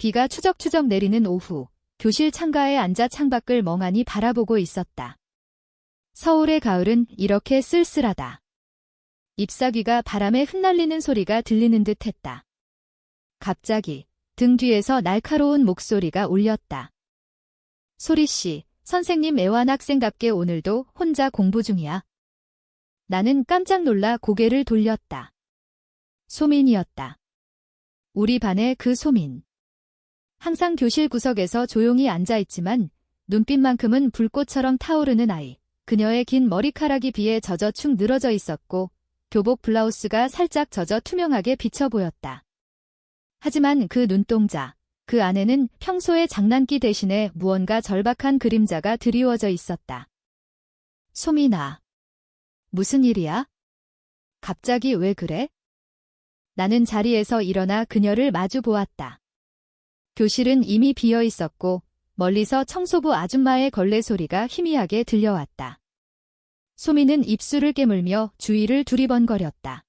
비가 추적추적 내리는 오후, 교실 창가에 앉아 창밖을 멍하니 바라보고 있었다. 서울의 가을은 이렇게 쓸쓸하다. 잎사귀가 바람에 흩날리는 소리가 들리는 듯 했다. 갑자기 등 뒤에서 날카로운 목소리가 울렸다. 소리씨, 선생님 애완학생답게 오늘도 혼자 공부 중이야. 나는 깜짝 놀라 고개를 돌렸다. 소민이었다. 우리 반의 그 소민. 항상 교실 구석에서 조용히 앉아있지만 눈빛만큼은 불꽃처럼 타오르는 아이. 그녀의 긴 머리카락이 비에 젖어 축 늘어져 있었고 교복 블라우스가 살짝 젖어 투명하게 비쳐 보였다. 하지만 그 눈동자, 그 안에는 평소의 장난기 대신에 무언가 절박한 그림자가 드리워져 있었다. 소민아. 무슨 일이야? 갑자기 왜 그래? 나는 자리에서 일어나 그녀를 마주 보았다. 교실은 이미 비어 있었고 멀리서 청소부 아줌마의 걸레 소리가 희미하게 들려왔다. 소미는 입술을 깨물며 주위를 두리번거렸다.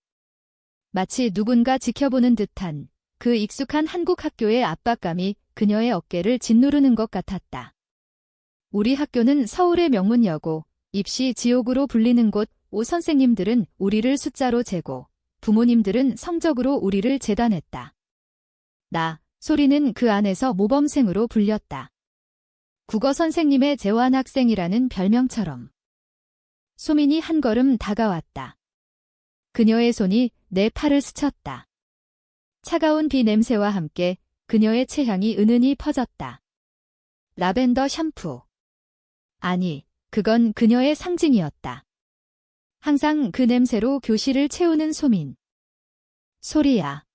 마치 누군가 지켜보는 듯한 그 익숙한 한국 학교의 압박감이 그녀의 어깨를 짓누르는 것 같았다. 우리 학교는 서울의 명문여고, 입시 지옥으로 불리는 곳, 오 선생님들은 우리를 숫자로 재고, 부모님들은 성적으로 우리를 재단했다. 나, 소리는 그 안에서 모범생으로 불렸다. 국어 선생님의 재환 학생이라는 별명처럼. 소민이 한 걸음 다가왔다. 그녀의 손이 내 팔을 스쳤다. 차가운 비 냄새와 함께 그녀의 체향이 은은히 퍼졌다. 라벤더 샴푸. 아니, 그건 그녀의 상징이었다. 항상 그 냄새로 교실을 채우는 소민. 소리야.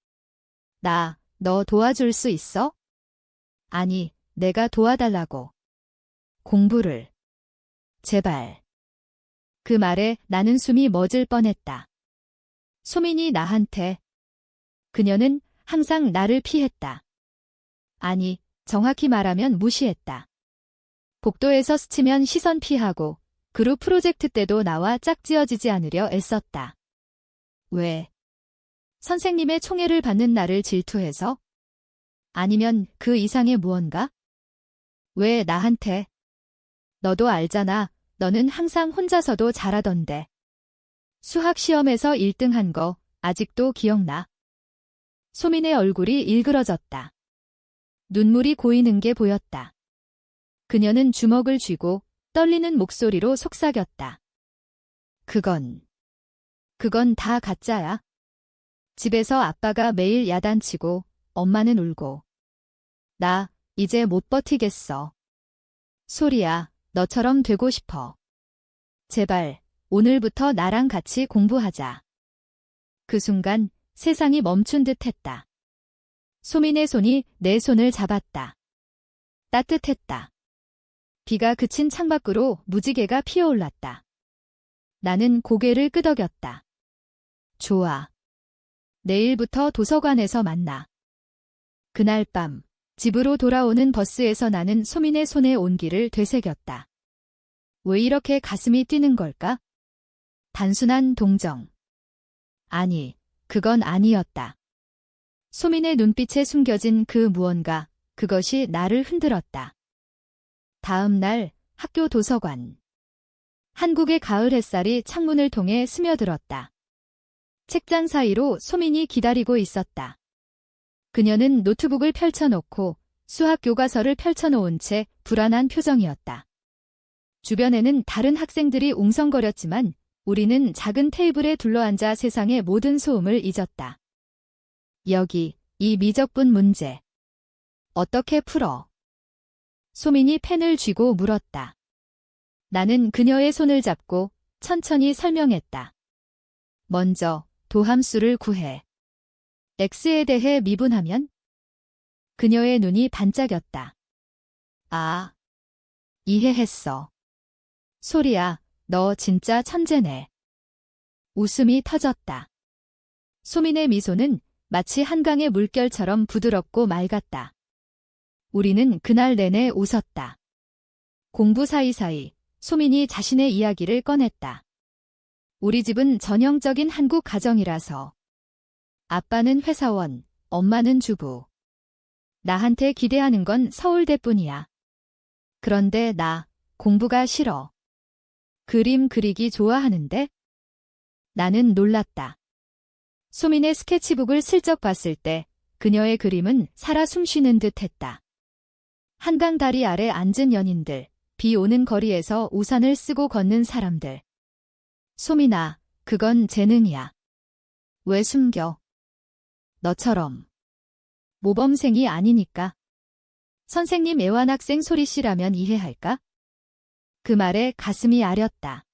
나, 너 도와줄 수 있어? 아니, 내가 도와달라고. 공부를. 제발. 그 말에 나는 숨이 멎을 뻔했다. 소민이 나한테. 그녀는 항상 나를 피했다. 아니, 정확히 말하면 무시했다. 복도에서 스치면 시선 피하고 그룹 프로젝트 때도 나와 짝지어지지 않으려 애썼다. 왜? 선생님의 총애를 받는 나를 질투해서? 아니면 그 이상의 무언가? 왜 나한테? 너도 알잖아. 너는 항상 혼자서도 잘하던데. 수학 시험에서 1등 한 거 아직도 기억나. 소민의 얼굴이 일그러졌다. 눈물이 고이는 게 보였다. 그녀는 주먹을 쥐고 떨리는 목소리로 속삭였다. 그건, 그건 다 가짜야. 집에서 아빠가 매일 야단치고 엄마는 울고. 나 이제 못 버티겠어. 소리야, 너처럼 되고 싶어. 제발, 오늘부터 나랑 같이 공부하자. 그 순간 세상이 멈춘 듯 했다. 소민의 손이 내 손을 잡았다. 따뜻했다. 비가 그친 창밖으로 무지개가 피어올랐다. 나는 고개를 끄덕였다. 좋아. 내일부터 도서관에서 만나. 그날 밤, 집으로 돌아오는 버스에서 나는 소민의 손에 온기를 되새겼다. 왜 이렇게 가슴이 뛰는 걸까? 단순한 동정. 아니, 그건 아니었다. 소민의 눈빛에 숨겨진 그 무언가, 그것이 나를 흔들었다. 다음 날 학교 도서관. 한국의 가을 햇살이 창문을 통해 스며들었다. 책장 사이로 소민이 기다리고 있었다. 그녀는 노트북을 펼쳐놓고 수학 교과서를 펼쳐놓은 채 불안한 표정이었다. 주변에는 다른 학생들이 웅성거렸지만 우리는 작은 테이블에 둘러앉아 세상의 모든 소음을 잊었다. 여기, 이 미적분 문제. 어떻게 풀어? 소민이 펜을 쥐고 물었다. 나는 그녀의 손을 잡고 천천히 설명했다. 먼저, 도함수를 구해. x에 대해 미분하면? 그녀의 눈이 반짝였다. 아, 이해했어. 소리야, 너 진짜 천재네. 웃음이 터졌다. 소민의 미소는 마치 한강의 물결처럼 부드럽고 맑았다. 우리는 그날 내내 웃었다. 공부 사이사이 소민이 자신의 이야기를 꺼냈다. 우리 집은 전형적인 한국 가정이라서. 아빠는 회사원, 엄마는 주부. 나한테 기대하는 건 서울대뿐이야. 그런데 나 공부가 싫어. 그림 그리기 좋아하는데? 나는 놀랐다. 소민의 스케치북을 슬쩍 봤을 때 그녀의 그림은 살아 숨쉬는 듯 했다. 한강 다리 아래 앉은 연인들, 비 오는 거리에서 우산을 쓰고 걷는 사람들. 소민아, 그건 재능이야. 왜 숨겨? 너처럼. 모범생이 아니니까. 선생님 애완학생 소리 씨라면 이해할까? 그 말에 가슴이 아렸다.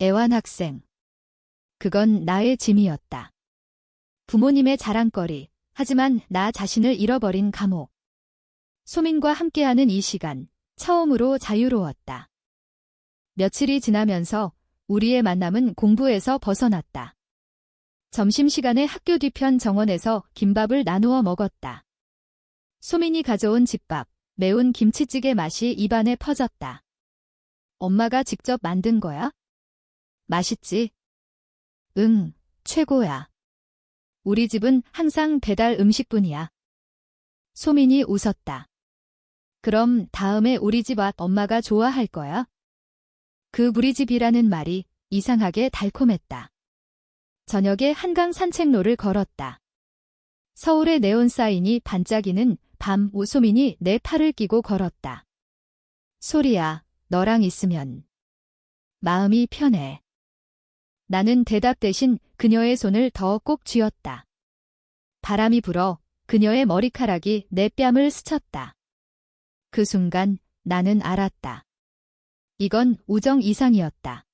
애완학생. 그건 나의 짐이었다. 부모님의 자랑거리, 하지만 나 자신을 잃어버린 감옥. 소민과 함께하는 이 시간, 처음으로 자유로웠다. 며칠이 지나면서 우리의 만남은 공부에서 벗어났다. 점심시간에 학교 뒤편 정원에서 김밥을 나누어 먹었다. 소민이 가져온 집밥, 매운 김치찌개 맛이 입안에 퍼졌다. 엄마가 직접 만든 거야? 맛있지? 응, 최고야. 우리 집은 항상 배달 음식뿐이야. 소민이 웃었다. 그럼 다음에 우리 집 앞 엄마가 좋아할 거야? 그 우리 집이라는 말이 이상하게 달콤했다. 저녁에 한강 산책로를 걸었다. 서울의 네온 사인이 반짝이는 밤 우소민이 내 팔을 끼고 걸었다. 소리야, 너랑 있으면 마음이 편해. 나는 대답 대신 그녀의 손을 더 꼭 쥐었다. 바람이 불어 그녀의 머리카락이 내 뺨을 스쳤다. 그 순간 나는 알았다. 이건 우정 이상이었다.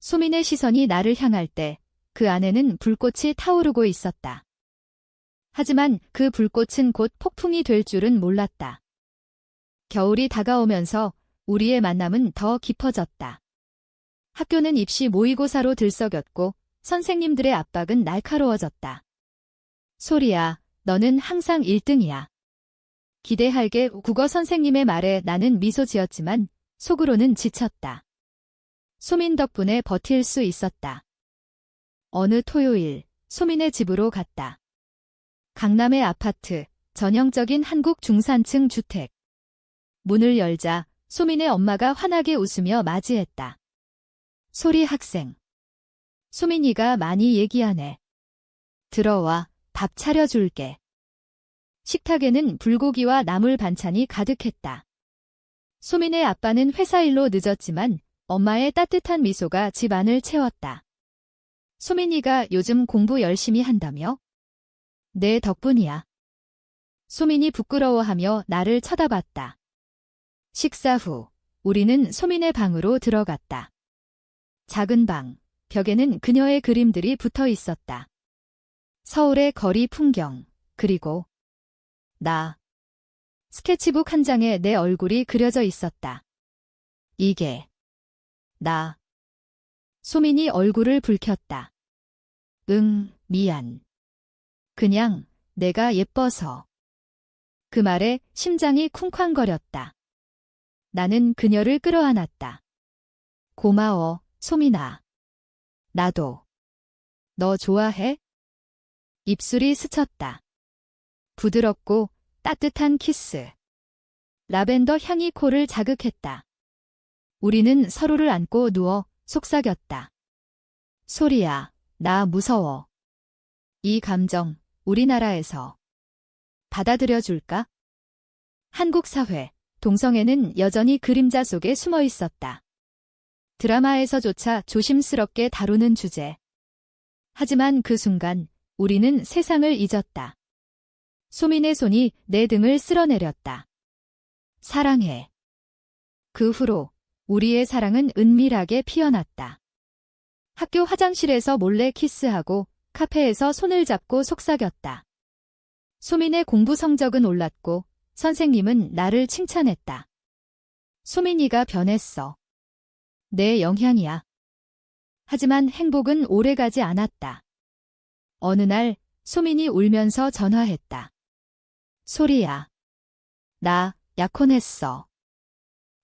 소민의 시선이 나를 향할 때 그 안에는 불꽃이 타오르고 있었다. 하지만 그 불꽃은 곧 폭풍이 될 줄은 몰랐다. 겨울이 다가오면서 우리의 만남은 더 깊어졌다. 학교는 입시 모의고사로 들썩였고 선생님들의 압박은 날카로워졌다. 소리야, 너는 항상 1등이야. 기대할게 국어 선생님의 말에 나는 미소 지었지만 속으로는 지쳤다. 소민 덕분에 버틸 수 있었다. 어느 토요일, 소민의 집으로 갔다. 강남의 아파트, 전형적인 한국 중산층 주택. 문을 열자 소민의 엄마가 환하게 웃으며 맞이했다. 소리 학생. 소민이가 많이 얘기하네. 들어와, 밥 차려줄게. 식탁에는 불고기와 나물 반찬이 가득했다. 소민의 아빠는 회사 일로 늦었지만 엄마의 따뜻한 미소가 집안을 채웠다. 소민이가 요즘 공부 열심히 한다며? 내 덕분이야. 소민이 부끄러워하며 나를 쳐다봤다. 식사 후 우리는 소민의 방으로 들어갔다. 작은 방, 벽에는 그녀의 그림들이 붙어 있었다. 서울의 거리 풍경, 그리고 나. 스케치북 한 장에 내 얼굴이 그려져 있었다. 이게 나. 소민이 얼굴을 붉혔다. 응, 미안. 그냥 내가 예뻐서. 그 말에 심장이 쿵쾅거렸다. 나는 그녀를 끌어안았다. 고마워, 소민아. 나도. 너 좋아해? 입술이 스쳤다. 부드럽고 따뜻한 키스. 라벤더 향이 코를 자극했다. 우리는 서로를 안고 누워 속삭였다. 소리야, 나 무서워. 이 감정, 우리나라에서 받아들여 줄까? 한국 사회, 동성애는 여전히 그림자 속에 숨어 있었다. 드라마에서조차 조심스럽게 다루는 주제. 하지만 그 순간 우리는 세상을 잊었다. 소민의 손이 내 등을 쓸어내렸다. 사랑해. 그 후로 우리의 사랑은 은밀하게 피어났다. 학교 화장실에서 몰래 키스하고 카페에서 손을 잡고 속삭였다. 소민의 공부 성적은 올랐고 선생님은 나를 칭찬했다. 소민이가 변했어. 내 영향이야. 하지만 행복은 오래가지 않았다. 어느 날 소민이 울면서 전화했다. 소리야. 나 약혼했어.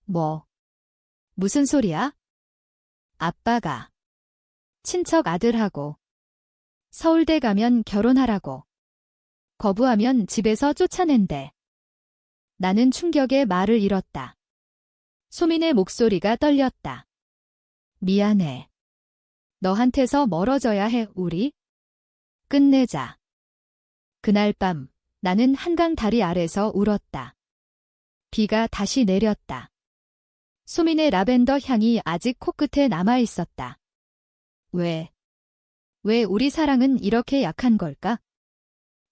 뭐? 무슨 소리야? 아빠가 친척 아들하고 서울대 가면 결혼하라고. 거부하면 집에서 쫓아낸대. 나는 충격에 말을 잃었다. 소민의 목소리가 떨렸다. 미안해. 너한테서 멀어져야 해, 우리. 끝내자. 그날 밤, 나는 한강 다리 아래서 울었다. 비가 다시 내렸다. 소민의 라벤더 향이 아직 코끝에 남아 있었다. 왜? 왜 우리 사랑은 이렇게 약한 걸까?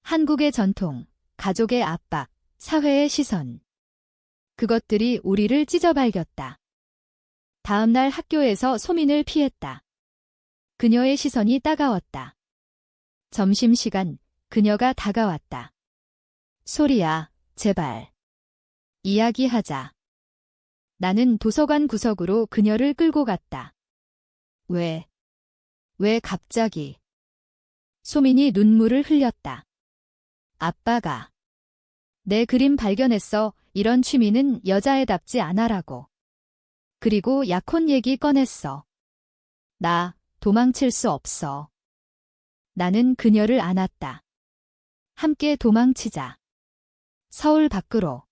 한국의 전통, 가족의 압박, 사회의 시선. 그것들이 우리를 찢어발겼다. 다음날 학교에서 소민을 피했다. 그녀의 시선이 따가웠다. 점심시간, 그녀가 다가왔다. 소리야, 제발. 이야기하자. 나는 도서관 구석으로 그녀를 끌고 갔다. 왜? 왜 갑자기? 소민이 눈물을 흘렸다. 아빠가. 내 그림 발견했어. 이런 취미는 여자애답지 않아라고. 그리고 약혼 얘기 꺼냈어. 나 도망칠 수 없어. 나는 그녀를 안았다. 함께 도망치자. 서울 밖으로.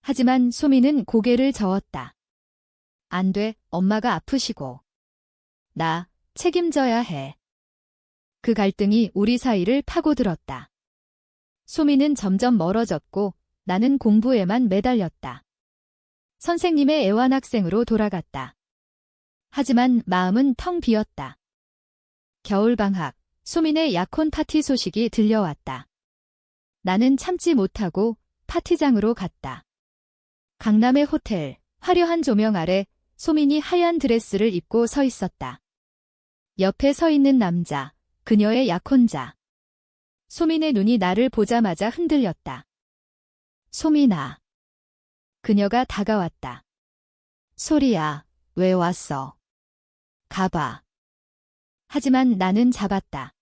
하지만 소미는 고개를 저었다. 안 돼, 엄마가 아프시고. 나 책임져야 해. 그 갈등이 우리 사이를 파고들었다. 소미는 점점 멀어졌고 나는 공부에만 매달렸다. 선생님의 애완학생으로 돌아갔다. 하지만 마음은 텅 비었다. 겨울방학, 소민의 약혼 파티 소식이 들려왔다. 나는 참지 못하고 파티장으로 갔다. 강남의 호텔, 화려한 조명 아래 소민이 하얀 드레스를 입고 서 있었다. 옆에 서 있는 남자, 그녀의 약혼자. 소민의 눈이 나를 보자마자 흔들렸다. 소민아. 그녀가 다가왔다. 소리야, 왜 왔어? 가봐. 하지만 나는 잡았다.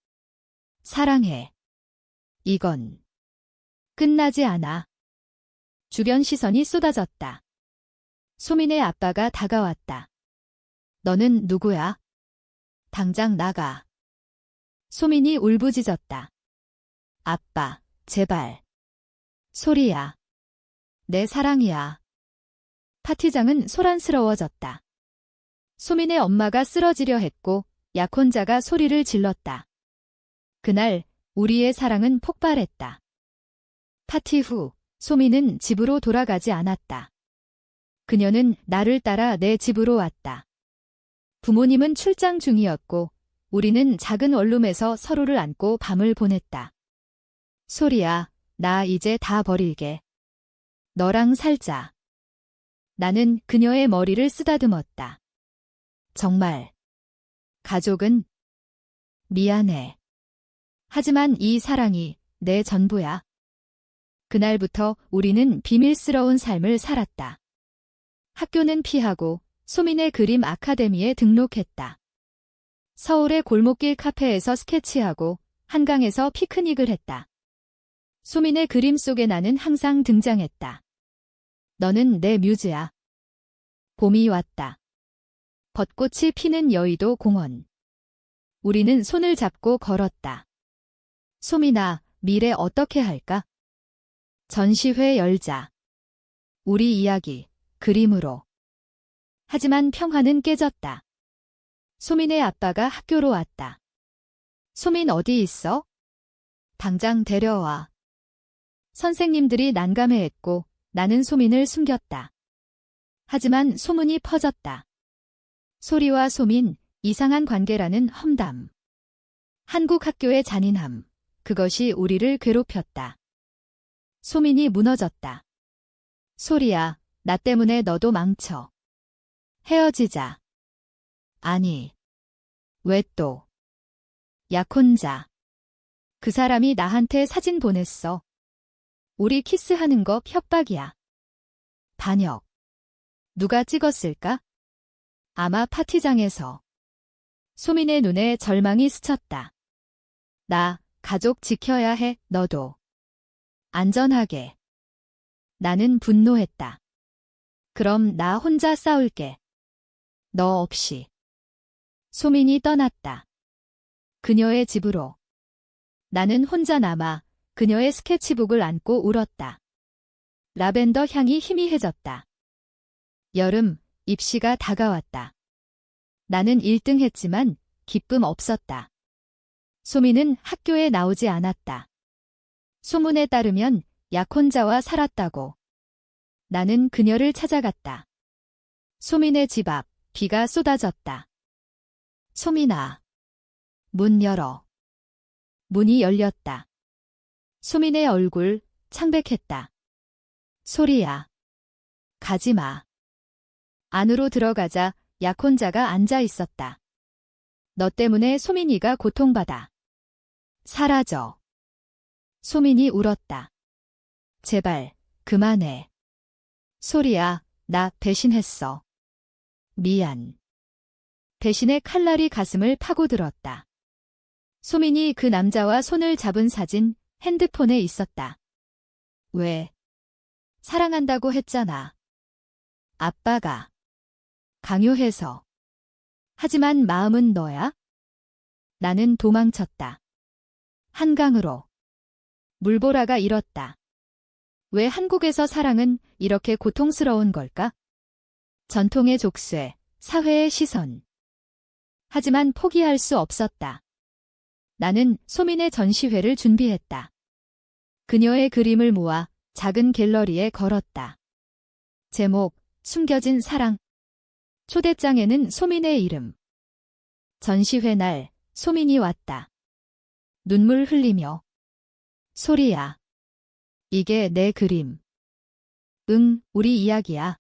사랑해. 이건 끝나지 않아. 주변 시선이 쏟아졌다. 소민의 아빠가 다가왔다. 너는 누구야? 당장 나가. 소민이 울부짖었다. 아빠, 제발. 소리야. 내 사랑이야. 파티장은 소란스러워졌다. 소민의 엄마가 쓰러지려 했고 약혼자가 소리를 질렀다. 그날 우리의 사랑은 폭발했다. 파티 후 소민은 집으로 돌아가지 않았다. 그녀는 나를 따라 내 집으로 왔다. 부모님은 출장 중이었고 우리는 작은 원룸에서 서로를 안고 밤을 보냈다. 소리야, 나 이제 다 버릴게. 너랑 살자. 나는 그녀의 머리를 쓰다듬었다. 정말. 가족은 미안해. 하지만 이 사랑이 내 전부야. 그날부터 우리는 비밀스러운 삶을 살았다. 학교는 피하고 소민의 그림 아카데미에 등록했다. 서울의 골목길 카페에서 스케치하고 한강에서 피크닉을 했다. 소민의 그림 속에 나는 항상 등장했다. 너는 내 뮤즈야. 봄이 왔다. 벚꽃이 피는 여의도 공원. 우리는 손을 잡고 걸었다. 소민아, 미래 어떻게 할까? 전시회 열자. 우리 이야기, 그림으로. 하지만 평화는 깨졌다. 소민의 아빠가 학교로 왔다. 소민 어디 있어? 당장 데려와. 선생님들이 난감해했고 나는 소민을 숨겼다. 하지만 소문이 퍼졌다. 소리와 소민, 이상한 관계라는 험담. 한국 학교의 잔인함. 그것이 우리를 괴롭혔다. 소민이 무너졌다. 소리야, 나 때문에 너도 망쳐. 헤어지자. 아니. 왜 또? 약혼자. 그 사람이 나한테 사진 보냈어. 우리 키스하는 거 협박이야. 반역. 누가 찍었을까? 아마 파티장에서. 소민의 눈에 절망이 스쳤다. 나, 가족 지켜야 해, 너도. 안전하게. 나는 분노했다. 그럼 나 혼자 싸울게. 너 없이. 소민이 떠났다. 그녀의 집으로. 나는 혼자 남아 그녀의 스케치북을 안고 울었다. 라벤더 향이 희미해졌다. 여름, 입시가 다가왔다. 나는 1등 했지만 기쁨 없었다. 소미는 학교에 나오지 않았다. 소문에 따르면 약혼자와 살았다고. 나는 그녀를 찾아갔다. 소민의 집 앞, 비가 쏟아졌다. 소민아. 문 열어. 문이 열렸다. 소민의 얼굴 창백했다. 소리야. 가지 마. 안으로 들어가자 약혼자가 앉아 있었다. 너 때문에 소민이가 고통받아. 사라져. 소민이 울었다. 제발, 그만해. 소리야, 나 배신했어. 미안. 배신의 칼날이 가슴을 파고들었다. 소민이 그 남자와 손을 잡은 사진 핸드폰에 있었다. 왜? 사랑한다고 했잖아. 아빠가. 강요해서. 하지만 마음은 너야? 나는 도망쳤다. 한강으로. 물보라가 ir었다. 왜 한국에서 사랑은 이렇게 고통스러운 걸까? 전통의 족쇄, 사회의 시선. 하지만 포기할 수 없었다. 나는 소민의 전시회를 준비했다. 그녀의 그림을 모아 작은 갤러리에 걸었다. 제목, 숨겨진 사랑. 초대장에는 소민의 이름. 전시회 날, 소민이 왔다. 눈물 흘리며. 소리야. 이게 내 그림. 응, 우리 이야기야.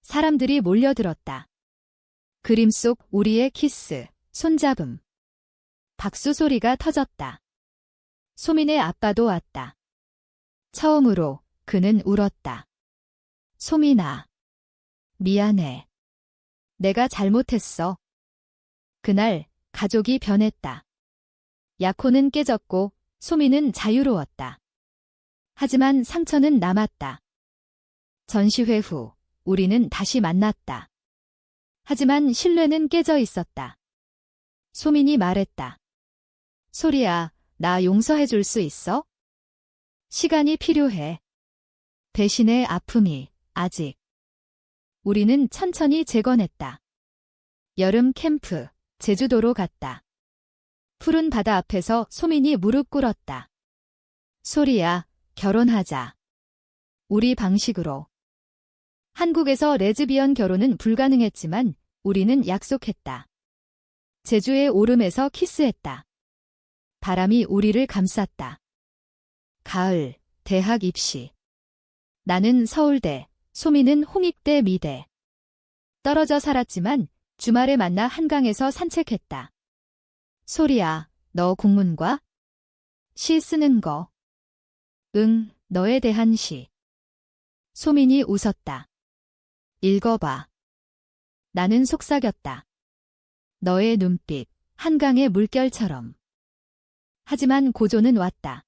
사람들이 몰려들었다. 그림 속 우리의 키스, 손잡음. 박수 소리가 터졌다. 소민의 아빠도 왔다. 처음으로 그는 울었다. 소민아. 미안해. 내가 잘못했어. 그날 가족이 변했다. 약혼은 깨졌고 소민은 자유로웠다. 하지만 상처는 남았다. 전시회 후 우리는 다시 만났다. 하지만 신뢰는 깨져 있었다. 소민이 말했다. 소리야, 나 용서해 줄 수 있어? 시간이 필요해. 배신의 아픔이 아직. 우리는 천천히 재건했다. 여름 캠프, 제주도로 갔다. 푸른 바다 앞에서 소민이 무릎 꿇었다. 소리야, 결혼하자. 우리 방식으로. 한국에서 레즈비언 결혼은 불가능했지만 우리는 약속했다. 제주의 오름에서 키스했다. 바람이 우리를 감쌌다. 가을, 대학 입시. 나는 서울대, 소민은 홍익대 미대. 떨어져 살았지만 주말에 만나 한강에서 산책했다. 소리야, 너 국문과? 시 쓰는 거. 응, 너에 대한 시. 소민이 웃었다. 읽어봐. 나는 속삭였다. 너의 눈빛, 한강의 물결처럼. 하지만 고조는 왔다.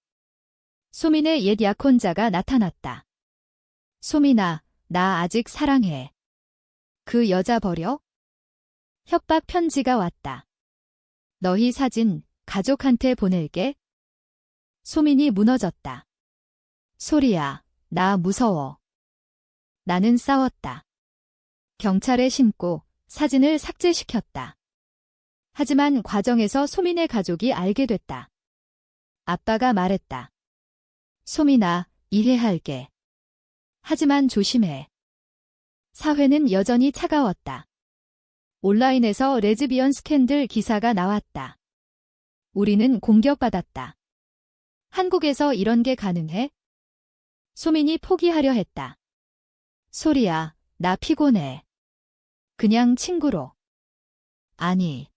소민의 옛 약혼자가 나타났다. 소민아, 나 아직 사랑해. 그 여자 버려? 협박 편지가 왔다. 너희 사진 가족한테 보낼게. 소민이 무너졌다. 소리야, 나 무서워. 나는 싸웠다. 경찰에 신고 사진을 삭제시켰다. 하지만 과정에서 소민의 가족이 알게 됐다. 아빠가 말했다. 소민아, 이해할게. 하지만 조심해. 사회는 여전히 차가웠다. 온라인에서 레즈비언 스캔들 기사가 나왔다. 우리는 공격받았다. 한국에서 이런 게 가능해? 소민이 포기하려 했다. 소리야, 나 피곤해. 그냥 친구로. 아니.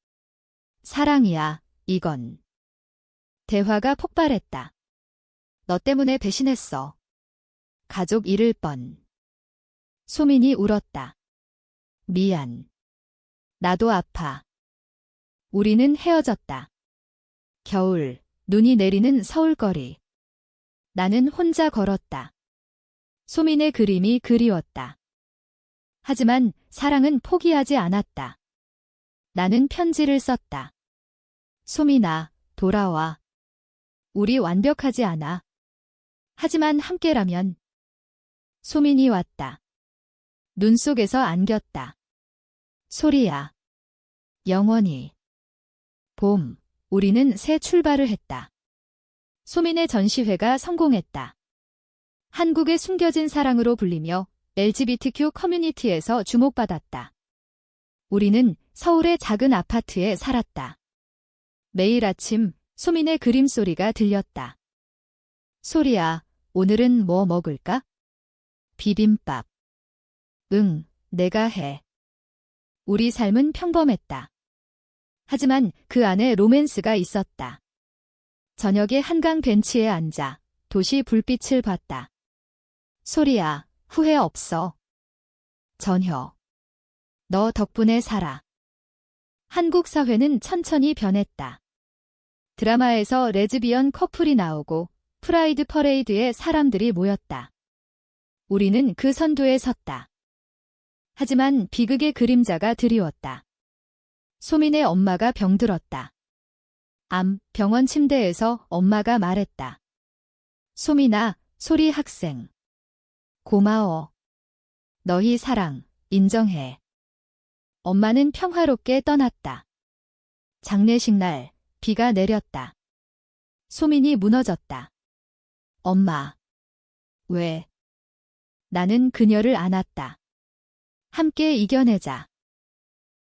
사랑이야, 이건. 대화가 폭발했다. 너 때문에 배신했어. 가족 잃을 뻔. 소민이 울었다. 미안. 나도 아파. 우리는 헤어졌다. 겨울, 눈이 내리는 서울거리. 나는 혼자 걸었다. 소민의 그림이 그리웠다. 하지만 사랑은 포기하지 않았다. 나는 편지를 썼다. 소민아, 돌아와. 우리 완벽하지 않아. 하지만 함께라면. 소민이 왔다. 눈 속에서 안겼다. 소리야. 영원히. 봄, 우리는 새 출발을 했다. 소민의 전시회가 성공했다. 한국의 숨겨진 사랑으로 불리며 LGBTQ 커뮤니티에서 주목받았다. 우리는 서울의 작은 아파트에 살았다. 매일 아침 소민의 그림 소리가 들렸다. 소리야, 오늘은 뭐 먹을까? 비빔밥. 응, 내가 해. 우리 삶은 평범했다. 하지만 그 안에 로맨스가 있었다. 저녁에 한강 벤치에 앉아 도시 불빛을 봤다. 소리야, 후회 없어. 전혀. 너 덕분에 살아. 한국 사회는 천천히 변했다. 드라마에서 레즈비언 커플이 나오고 프라이드 퍼레이드에 사람들이 모였다. 우리는 그 선두에 섰다. 하지만 비극의 그림자가 드리웠다. 소민의 엄마가 병들었다. 암 병원 침대에서 엄마가 말했다. 소민아, 소리 학생. 고마워. 너희 사랑, 인정해. 엄마는 평화롭게 떠났다. 장례식 날, 비가 내렸다. 소민이 무너졌다. 엄마. 왜? 나는 그녀를 안았다. 함께 이겨내자.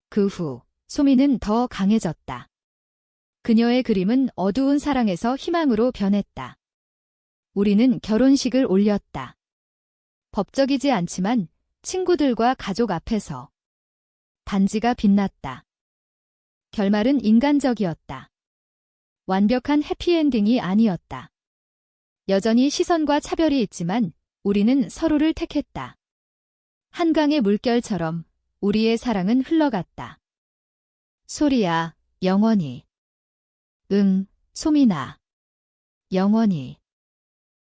그 후, 소민은 더 강해졌다. 그녀의 그림은 어두운 사랑에서 희망으로 변했다. 우리는 결혼식을 올렸다. 법적이지 않지만 친구들과 가족 앞에서 반지가 빛났다. 결말은 인간적이었다. 완벽한 해피엔딩이 아니었다. 여전히 시선과 차별이 있지만 우리는 서로를 택했다. 한강의 물결처럼 우리의 사랑은 흘러갔다. 소리야, 영원히. 응, 소민아. 영원히.